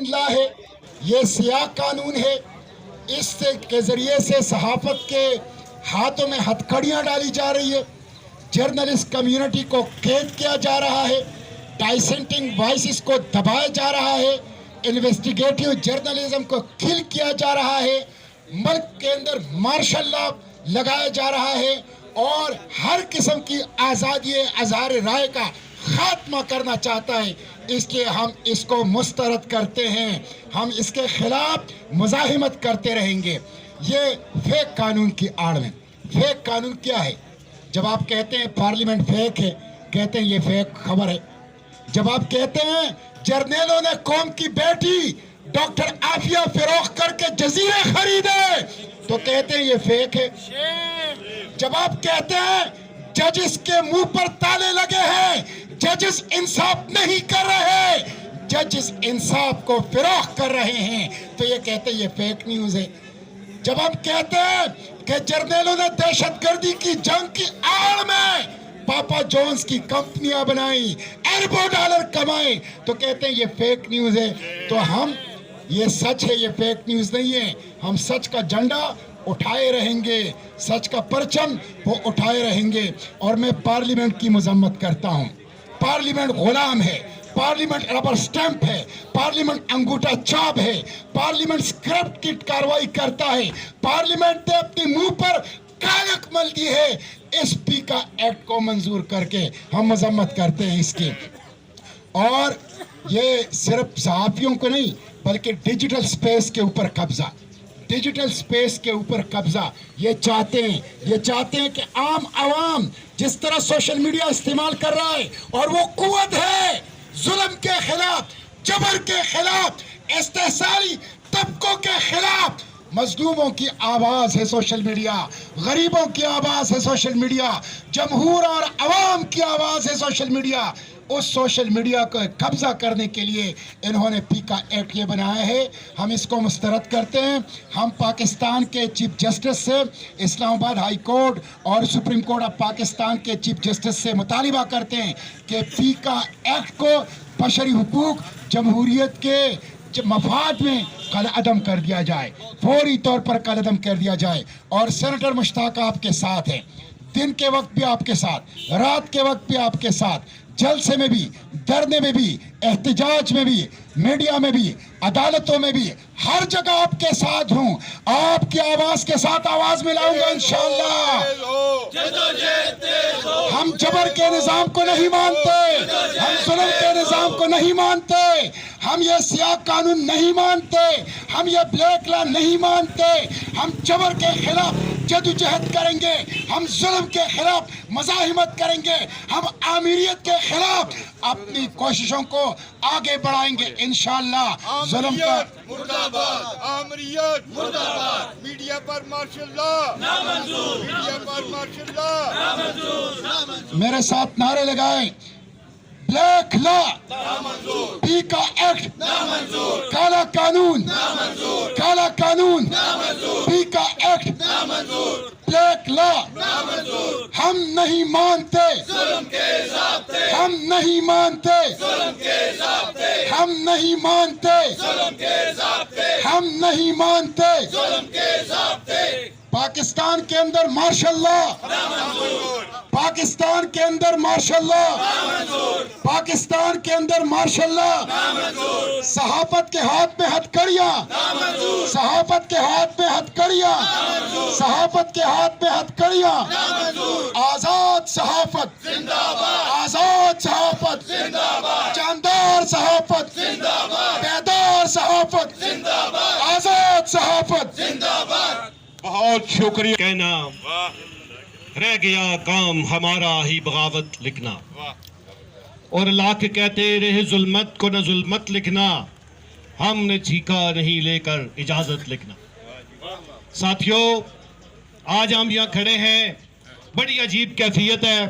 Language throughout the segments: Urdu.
لا ہے، یہ سیاہ قانون ہے۔ اس کے ذریعے سے صحافت کے ہاتھوں میں ہتھکڑیاں ڈالی جا رہی ہے جرنلسٹ کمیونٹی کو قید کیا جا رہا ہے۔ ڈائسنٹنگ وائسز کو دبایا جا رہا ہے۔ انویسٹیگیٹیو جرنلزم کو کھل کیا جا رہا ہے۔ ملک کے اندر مارشل لا لگایا جا رہا ہے۔ اور ہر قسم کی آزادی، اظہار رائے کا خاتمہ کرنا چاہتا ہے۔ اس کے ہم اس کو مسترد کرتے ہیں، ہم اس کے خلاف مزاحمت کرتے رہیں گے۔ یہ فیک قانون کی آڑ میں۔ فیک قانون کیا ہے؟ جب آپ کہتے ہیں پارلیمنٹ فیک ہے، کہتے ہیں یہ فیک خبر ہے۔ جب آپ کہتے ہیں جرنیلوں نے قوم کی بیٹی ڈاکٹر آفیہ فروخت کر کے جزیرے خریدے، تو کہتے ہیں یہ فیک ہے۔ جب آپ کہتے ہیں ججز کے منہ پر تالے لگے ہیں ججز انصاف نہیں کر رہے۔ ججز انصاف کو فروخت کر رہے ہیں۔ تو یہ کہتے یہ فیک نیوز ہے۔ جب ہم کہتے ہیں کہ جرنیلوں نے دہشت گردی کی جنگ کی آڑ میں پاپا جونز کی کمپنیاں بنائیں، اربوں ڈالر کمائیں، تو کہتے ہیں یہ فیک نیوز ہے۔ تو ہم، یہ سچ ہے، یہ فیک نیوز نہیں ہے۔ ہم سچ کا جھنڈا اٹھائے رہیں گے۔ سچ کا پرچم وہ اٹھائے رہیں گے۔ اور میں پارلیمنٹ کی مذمت کرتا ہوں۔ پارلیمنٹ غلام ہے، پارلیمنٹ ربر سٹیمپ ہے، پارلیمنٹ انگوٹا چاب ہے، پارلیمنٹ سکرپٹ کی کاروائی کرتا ہے، پارلیمنٹ نے اپنے منہ پر کالک مل دی ہے۔ ایس پی کا ایکٹ کو منظور کر کے ہم مذمت کرتے ہیں اس کی۔ اور یہ صرف صحافیوں کو نہیں، بلکہ ڈیجیٹل سپیس کے اوپر قبضہ۔ ڈیجیٹل سپیس کے اوپر قبضہ۔ یہ چاہتے ہیں، یہ چاہتے ہیں کہ عام عوام جس طرح سوشل میڈیا استعمال کر رہا ہے اور وہ قوت ہے، ظلم کے خلاف، جبر کے خلاف، استحصالی طبقوں کے خلاف مظلوموں کی آواز ہے سوشل میڈیا، غریبوں کی آواز ہے سوشل میڈیا، جمہور اور عوام کی آواز ہے سوشل میڈیا۔ اس سوشل میڈیا کو قبضہ کرنے کے لیے انہوں نے پیکا ایکٹ یہ بنایا ہے۔ ہم اس کو مسترد کرتے ہیں۔ ہم پاکستان کے چیف جسٹس سے، اسلام آباد ہائی کورٹ اور سپریم کورٹ آف پاکستان کے چیف جسٹس سے مطالبہ کرتے ہیں کہ پیکا ایکٹ کو بشری حقوق، جمہوریت کے مفاد میں کل عدم کر دیا جائے فوری طور پر کل عدم کر دیا جائے اور سینٹر مشتاق آپ کے ساتھ ہیں۔ دن کے وقت بھی آپ کے ساتھ رات کے وقت بھی آپ کے ساتھ جلسے میں بھی دھرنے میں بھی احتجاج میں بھی میڈیا میں بھی عدالتوں میں بھی ہر جگہ آپ کے ساتھ ہوں۔ آپ کی آواز کے ساتھ آواز ملاؤں گا انشاءاللہ۔ ہم جبر کے نظام کو نہیں مانتے۔ ہم ظلم کے نظام کو نہیں مانتے۔ ہم یہ سیاہ قانون نہیں مانتے ہم یہ بلیک لا نہیں مانتے ہم چبر کے خلاف جدوجہد کریں گے ہم ظلم کے خلاف مزاحمت کریں گے ہم آمیریت کے خلاف اپنی کوششوں کو آگے بڑھائیں گے انشاءاللہ۔ ظلم کا مرداباد مردہ مرداباد۔ میڈیا پر مارشل لا۔ میڈیا پر مارشل لا۔ میرے ساتھ نعرے لگائیں۔ بلیک لا پی کا ایکٹ کالا قانون کالا قانون پی کا ایکٹ بلیک لا ہم نہیں مانتے ہم نہیں مانتے ہم نہیں مانتے ہم نہیں مانتے پاکستان کے اندر ماشاءاللہ اللہ پاکستان کے اندر ماشاءاللہ پاکستان کے اندر ماشاءاللہ صحافت کے ہاتھ میں ہتھ کڑیاں صحافت کے ہاتھ میں ہتھ کڑیاں صحافت کے ہاتھ میں ہتھ کڑیا آزاد صحافت آزاد صحافت چاندار صحافت پیدار صحافت آزاد صحافت۔ بہت شکریہ۔ کہنا رہ گیا کام ہمارا ہی بغاوت لکھنا۔ اور اللہ کے کہتے رہے ظلمت کو نہ ظلمت لکھنا۔ ہم نے چیکا نہیں لے کر اجازت لکھنا۔ ساتھیو آج ہم یہاں کھڑے ہیں۔ بڑی عجیب کیفیت ہے۔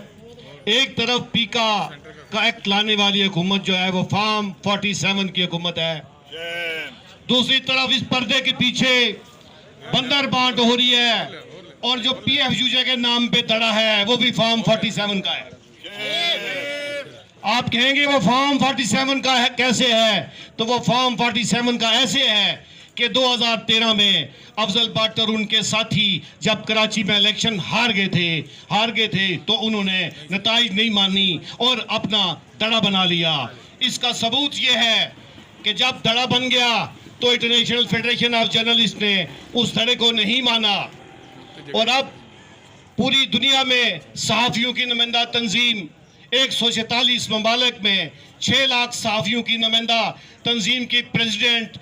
ایک طرف پیکا کا ایکٹ لانے والی حکومت جو ہے وہ فارم فورٹی سیون کی حکومت ہے۔ جی۔ دوسری طرف اس پردے کے پیچھے بندر بانٹ ہو رہی ہے۔ اور جو پی ایف یوجے کے نام پہ دڑا ہے، وہ بھی فارم فارٹی سیون کا ہے۔ آپ کہیں گے وہ فارم فارٹی سیون کا ہے، کیسے ہے؟ تو وہ فارم فارٹی سیون کا ایسے ہے کہ دو آزار تیرہ میں افضل باٹر ان کے ساتھی جب کراچی میں الیکشن ہار گئے تھے، ہار گئے تھے، تو انہوں نے نتائج نہیں مانی اور اپنا دڑا بنا لیا۔ اس کا ثبوت یہ ہے کہ جب دڑا بن گیا تو انٹرنیشنل فیڈریشن آف جرنلسٹ نے اس دڑے کو نہیں مانا۔ اور اب پوری دنیا میں صحافیوں کی نمائندہ تنظیم ایک سو سینتالیس ممالک میں چھ لاکھ صحافیوں کی نمائندہ تنظیم کی پریزیڈنٹ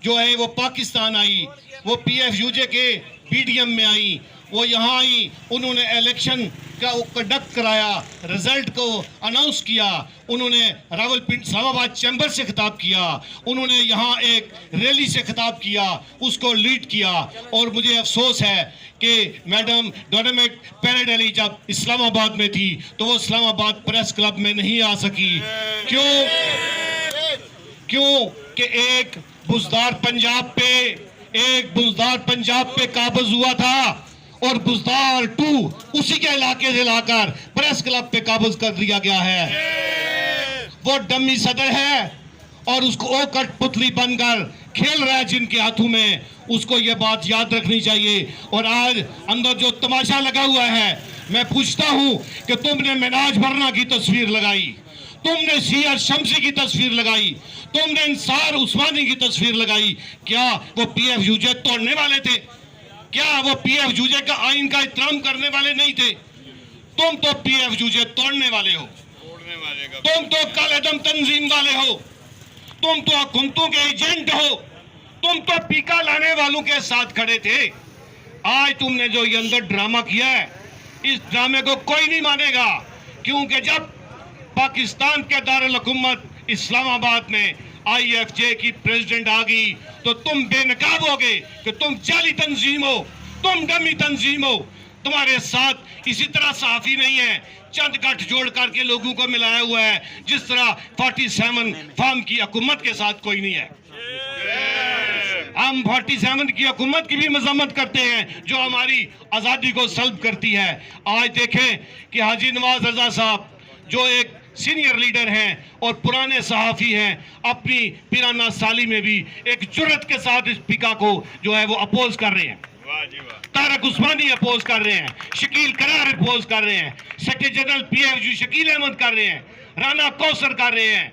جو ہے وہ پاکستان آئی، وہ پی ایف یو جے کے پی ڈی ایم میں آئی۔ وہ یہاں آئی انہوں نے الیکشن کا کنڈکٹ کرایا رزلٹ کو اناؤنس کیا، انہوں نے راول پنڈ اسلام آباد چیمبر سے خطاب کیا، انہوں نے یہاں ایک ریلی سے خطاب کیا، اس کو لیڈ کیا۔ اور مجھے افسوس ہے کہ میڈم ڈونیمک پیراڈیلی جب اسلام آباد میں تھی، تو وہ اسلام آباد پریس کلب میں نہیں آ سکی۔ کیوں؟ کیوں کہ ایک بزدار پنجاب پہ، ایک بزدار پنجاب پہ قابض ہوا تھا؟ اور بزدار ٹو اسی کے علاقے سے لا کر پریس کلب پہ قابض کر دیا گیا ہے۔ وہ ڈمی صدر ہے اور اس کو او کٹ پتلی بن کر کھیل رہا ہے جن کے ہاتھوں میں اس کو یہ بات یاد رکھنی چاہیے۔ اور آج اندر جو تماشا لگا ہوا ہے، میں پوچھتا ہوں کہ تم نے مناج بھرنا کی تصویر لگائی، تم نے سیار شمسی کی تصویر لگائی، تم نے انصار عثمانی کی تصویر لگائی۔ کیا وہ پی ایف یو جے توڑنے والے تھے؟ کیا وہ پی ایف یو جے کا آئین کا احترام کرنے والے نہیں تھے؟ تم تو پی ایف یو جے توڑنے والے ہو تم تو کالعدم تنظیم والے ہو۔ تم تو حکومتوں کے ایجنٹ ہو۔ تم تو پیکا لانے والوں کے ساتھ کھڑے تھے۔ آج تم نے جو یہ اندر ڈرامہ کیا ہے اس ڈرامے کو کوئی نہیں مانے گا۔ کیونکہ جب پاکستان کے دارالحکومت اسلام آباد میں آئی ایف جے کی پریزیڈنٹ آ گئی تو تم بے نقاب ہو گئے کہ تم جعلی تنظیم ہو، تم ڈمی تنظیم ہو۔ تمہارے ساتھ اسی طرح صحافی نہیں ہے، چند گٹھ جوڑ کر کے لوگوں کو ملایا ہوا ہے، جس طرح فورٹی سیون فارم کی حکومت کے ساتھ کوئی نہیں ہے۔ ہم فورٹی سیون کی حکومت کی بھی مذمت کرتے ہیں، جو ہماری آزادی کو سلب کرتی ہے۔ آج دیکھیں کہ حاجی نواز رضا صاحب، جو ایک سینئر لیڈر ہیں اور پرانے صحافی ہیں اپنی پیرانہ سالی میں بھی ایک جرت کے ساتھ اس پکا کو جو ہے وہ اپوز کر رہے ہیں۔ جی تارک عثمانی اپوز کر رہے ہیں شکیل کرار اپوز کر رہے ہیں secretary general P F G Shakeel Ahmed کر رہے ہیں رانا کوثر کر رہے ہیں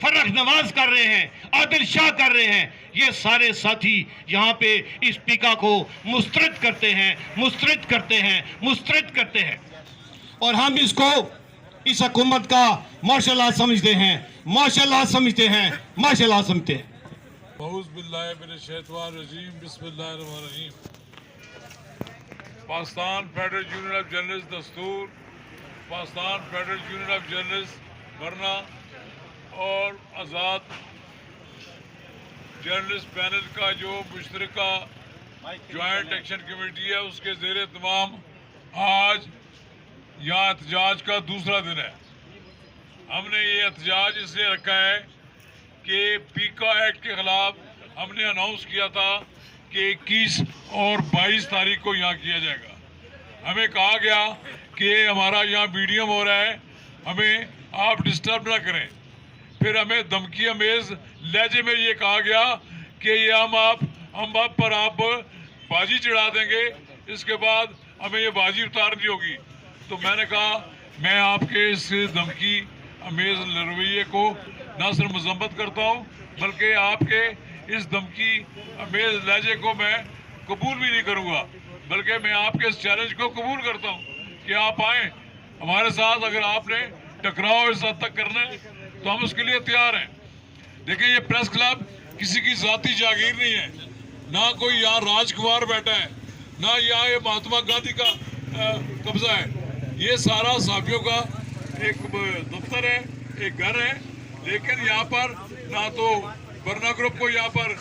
فرق نواز کر رہے ہیں عادل شاہ کر رہے ہیں۔ یہ سارے ساتھی یہاں پہ اس پیکا کو مسترد کرتے ہیں مسترد کرتے ہیں مسترد کرتے ہیں۔ اور ہم اس کو اس حکومت کا ماشاء اللہ سمجھتے ہیں ماشاء اللہ سمجھتے ہیں ماشاء اللہ سمجھتے ہیں۔ اعوذ باللہ من الشیطان الرجیم بسم اللہ الرحمن الرحیم۔ Pakistan federal union of journalist Dastoor Pakistan federal union of journalist ورنہ اور آزاد جرنلسٹ پینل کا جو مشترکہ جوائنٹ ایکشن کمیٹی ہے اس کے زیر تمام آج یہاں احتجاج کا دوسرا دن ہے۔ ہم نے یہ احتجاج اس لیے رکھا ہے کہ پیکا ایکٹ کے خلاف ہم نے اناؤنس کیا تھا کہ اکیس اور بائیس تاریخ کو یہاں کیا جائے گا۔ ہمیں کہا گیا کہ ہمارا یہاں میڈیم ہو رہا ہے، ہمیں آپ ڈسٹرب نہ کریں۔ پھر ہمیں دھمکی امیز لہجے میں یہ کہا گیا کہ یہ ہم آپ ہم آپ پر آپ بازی چڑھا دیں گے۔ اس کے بعد ہمیں یہ بازی اتارنی ہوگی۔ تو میں نے کہا، میں آپ کے اس دھمکی امیز رویے کو نہ صرف مذمت کرتا ہوں، بلکہ آپ کے اس دھمکی امیز لہجے کو میں قبول بھی نہیں کروں گا، بلکہ میں آپ کے اس چیلنج کو قبول کرتا ہوں کہ آپ آئیں۔ ہمارے ساتھ اگر آپ نے ٹکراؤ اس حد تک کرنا ہے، تو ہم اس کے لیے تیار ہیں۔ دیکھیں، یہ پریس کلب کسی کی ذاتی جاگیر نہیں ہے۔ نہ کوئی یہاں راج کمار بیٹھا ہے، نہ یہاں یہ مہاتما گاندھی کا قبضہ ہے۔ یہ سارا صحافیوں کا ایک دفتر ہے، ایک گھر ہے، لیکن یہاں پر نہ تو برنا گروپ کو یہاں پر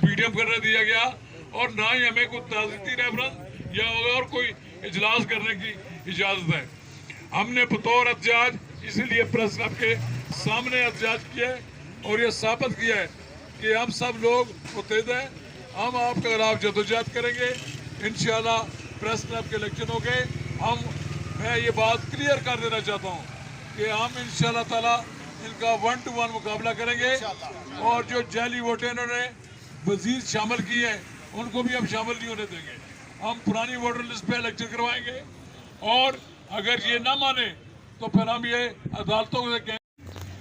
پی ڈی ایم کرنے دیا گیا اور نہ ہی ہمیں کوئی تعزیتی ریفرنس یا اور کوئی اجلاس کرنے کی اجازت ہے۔ ہم نے بطور احتجاج اسی لیے پریس کلب کے سامنے احتجاج کیا ہے اور یہ ثابت کیا ہے کہ ہم سب لوگ متحد ہیں۔ ہم آپ کے خلاف جدوجہد کریں گے۔ انشاءاللہ پریس کلب کے الیکشن ہو گئے ہم میں یہ بات کلیئر کر دینا چاہتا ہوں کہ ہم انشاءاللہ تعالی ان کا ون ٹو ون مقابلہ کریں گے اور جو جعلی ووٹیں انہوں نے وزیر شامل کیے ہیں، ان کو بھی ہم شامل نہیں ہونے دیں گے۔ ہم پرانی ووٹر لسٹ پہ الیکشن کروائیں گے اور اگر یہ نہ مانے تو پھر ہم یہ عدالتوں سے کہیں۔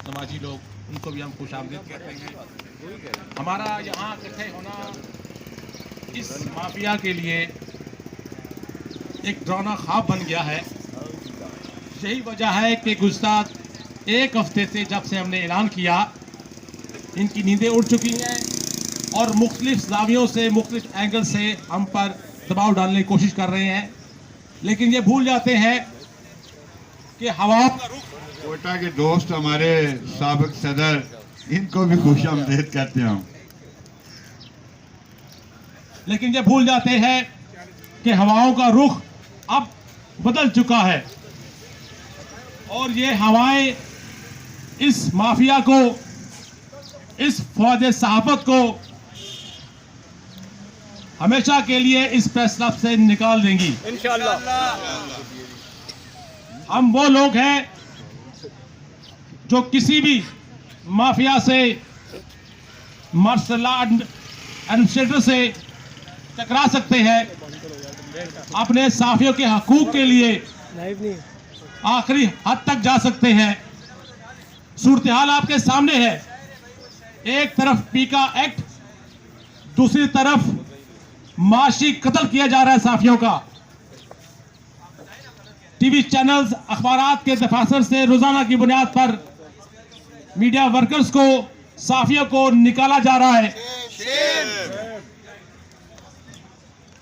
سماجی لوگ، ان کو بھی ہم خوش آمدید کہتے ہیں۔ ہمارا یہاں اکٹھے ہونا اس مافیا کے لیے ایک ڈرانا خواب بن گیا ہے۔ یہی وجہ ہے کہ گزشتہ ایک ہفتے سے جب سے ہم نے اعلان کیا ان کی نیندیں اڑ چکی ہیں اور مختلف زاویوں سے مختلف اینگل سے ہم پر دباؤ ڈالنے کی کوشش کر رہے ہیں۔ لیکن یہ بھول جاتے ہیں کہ رخ کوئٹہ کے دوست ہمارے سابق صدر ان کو بھی خوش آمدید کہتے ہیں ہم۔ لیکن یہ بھول جاتے ہیں کہ ہواؤں کا رخ اب بدل چکا ہے۔ اور یہ ہوائیں اس مافیا کو اس فوج صحافت کو ہمیشہ کے لیے اس پریس کلب سے نکال دیں گی۔ ہم وہ لوگ ہیں جو کسی بھی مافیا سے مارشل ایڈمنسٹریٹر سے ٹکرا سکتے ہیں۔ اپنے صافیوں کے حقوق کے لیے آخری حد تک جا سکتے ہیں۔ صورتحال آپ کے سامنے ہے۔ ایک طرف پیکا ایکٹ، دوسری طرف معاشی قتل کیا جا رہا ہے صافیوں کا۔ ٹی وی چینلز، اخبارات کے دفاتر سے روزانہ کی بنیاد پر میڈیا ورکرز کو صافیوں کو نکالا جا رہا ہے۔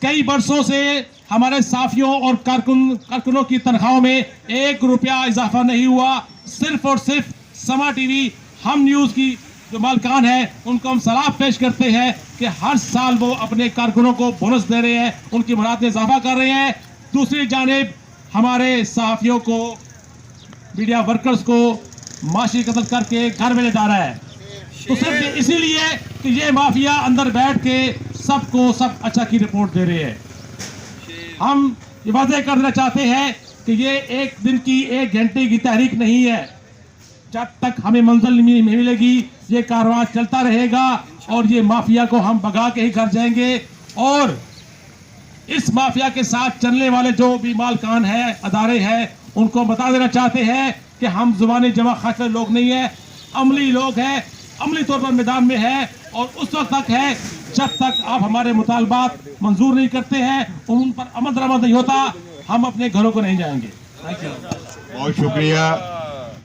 کئی برسوں سے ہمارے صافیوں اور کارکن، کارکنوں کی تنخواہوں میں ایک روپیہ اضافہ نہیں ہوا۔ صرف اور صرف سما ٹی وی، ہم نیوز کی جو مالکان ہیں، ان کو ہم سلاب پیش کرتے ہیں کہ ہر سال وہ اپنے کارکنوں کو بونس دے رہے ہیں، ان کی مراد میں اضافہ کر رہے ہیں۔ دوسری جانب، ہمارے صحافیوں کو میڈیا ورکرز کو معاشی قتل کر کے گھر میں لے جا رہا ہے۔ تو صرف اسی لیے کہ یہ مافیا اندر بیٹھ کے سب کو سب اچھا کی رپورٹ دے رہے ہیں۔ ہم یہ واضح کرنا چاہتے ہیں کہ یہ ایک دن کی ایک گھنٹے کی تحریک نہیں ہے۔ جب تک ہمیں منزل نہیں ملے گی، یہ کارواں چلتا رہے گا اور یہ مافیا کو ہم بگا کے ہی گھر جائیں گے۔ اور اس مافیا کے ساتھ چلنے والے جو بھی مالکان ہیں، ادارے ہیں، ان کو بتا دینا چاہتے ہیں کہ ہم زبانی جمع خاصے لوگ نہیں ہیں۔ عملی لوگ ہیں، عملی طور پر میدان میں ہے اور اس وقت تک ہے جب تک آپ ہمارے مطالبات منظور نہیں کرتے ہیں، ان پر عمل درآمد نہیں ہوتا، ہم اپنے گھروں کو نہیں جائیں گے۔ بہت شکریہ۔